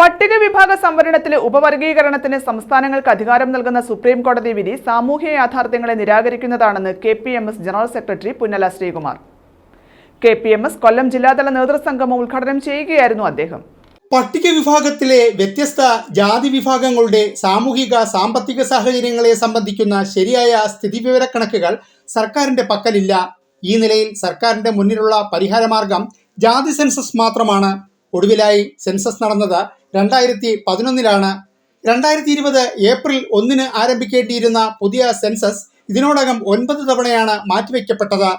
പട്ടിക വിഭാഗ സംവരണത്തിലെ ഉപവർഗീകരണത്തിന് സംസ്ഥാനങ്ങൾക്ക് അധികാരം നൽകുന്ന സുപ്രീം കോടതി വിധി സാമൂഹ്യ യാഥാർത്ഥ്യങ്ങളെ നിരാകരിക്കുന്നതാണെന്ന് K P M S general secretary Punnala Sreekumar. K P M S Kollam ജില്ലാതല നേതൃസംഗമം ഉദ്ഘാടനം ചെയ്യുകയായിരുന്നു അദ്ദേഹം. പട്ടിക വിഭാഗത്തിലെ വ്യത്യസ്ത ജാതി വിഭാഗങ്ങളുടെ സാമൂഹിക സാമ്പത്തിക സാഹചര്യങ്ങളെ സംബന്ധിക്കുന്ന ശരിയായ സ്ഥിതിവിവരക്കണക്കുകൾ സർക്കാരിന്റെ പക്കലില്ല. ഈ നിലയിൽ സർക്കാരിന്റെ മുന്നിലുള്ള പരിഹാരമാർഗം ജാതി സെൻസസ് മാത്രമാണ്. ഒടുവിലായി സെൻസസ് നടന്നത് രണ്ടായിരത്തി പതിനൊന്നിലാണ് രണ്ടായിരത്തി ഇരുപത് ഏപ്രിൽ ഒന്നിന് ആരംഭിക്കേണ്ടിയിരുന്ന പുതിയ സെൻസസ് ഇതിനോടകം ഒൻപത് തവണയാണ് മാറ്റിവെക്കപ്പെട്ടത്.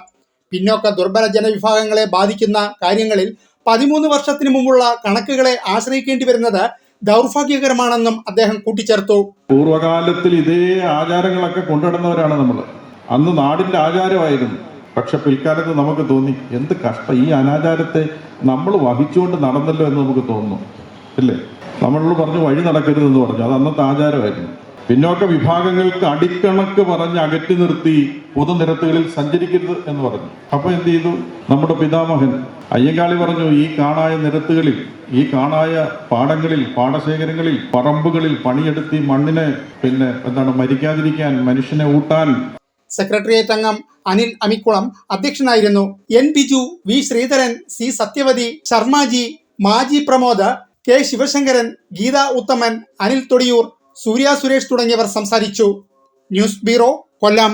പിന്നോക്ക ദുർബല ജനവിഭാഗങ്ങളെ ബാധിക്കുന്ന കാര്യങ്ങളിൽ പതിമൂന്ന് വർഷത്തിന് മുമ്പുള്ള കണക്കുകളെ ആശ്രയിക്കേണ്ടി വരുന്നത് ദൗർഭാഗ്യകരമാണെന്നും അദ്ദേഹം കൂട്ടിച്ചേർത്തു. പൂർവകാലത്തിൽ ഇതേ ആചാരങ്ങളൊക്കെ കൊണ്ടുനടന്നവരാണ് നമ്മൾ അന്ന് നാടിന്റെ ആചാരമായിരുന്നു. പക്ഷെ പിൽക്കാലത്ത് നമുക്ക് തോന്നി എന്ത് കഷ്ടം ഈ അനാചാരത്തെ നമ്മൾ വഹിച്ചുകൊണ്ട് നടന്നല്ലോ എന്ന് നമുക്ക് തോന്നുന്നു ഇല്ലേ? നമ്മളോട് പറഞ്ഞു വഴി നടക്കരുത് എന്ന് പറഞ്ഞു. അത് അന്നത്തെ ആചാരമായിരുന്നു. പിന്നോക്ക വിഭാഗങ്ങൾക്ക് അടിക്കണക്ക് പറഞ്ഞ് അകറ്റി നിർത്തി പൊതുനിരത്തുകളിൽ സഞ്ചരിക്കരുത് എന്ന് പറഞ്ഞു. അപ്പൊ എന്ത് ചെയ്തു? നമ്മുടെ പിതാമഹൻ അയ്യങ്കാളി പറഞ്ഞു ഈ കാണായ നിരത്തുകളിൽ ഈ കാണായ പാടങ്ങളിൽ പാടശേഖരങ്ങളിൽ പറമ്പുകളിൽ പണിയെടുത്തി മണ്ണിനെ പിന്നെ എന്താണ് മരിക്കാതിരിക്കാൻ മനുഷ്യനെ ഊട്ടാൻ സെക്രട്ടേറിയറ്റ് അംഗം അനിൽ അമിക്കുളം അധ്യക്ഷനായിരുന്നു. N Biju V Sreedharan C Sathyavathi Sharmaji മാജി പ്രമോദ് കെ ശിവശങ്കരൻ ഗീത ഉത്തമൻ അനിൽ തൊടിയൂർ സൂര്യ സുരേഷ് തുടങ്ങിയവർ സംസാരിച്ചു. News bureau Kollam.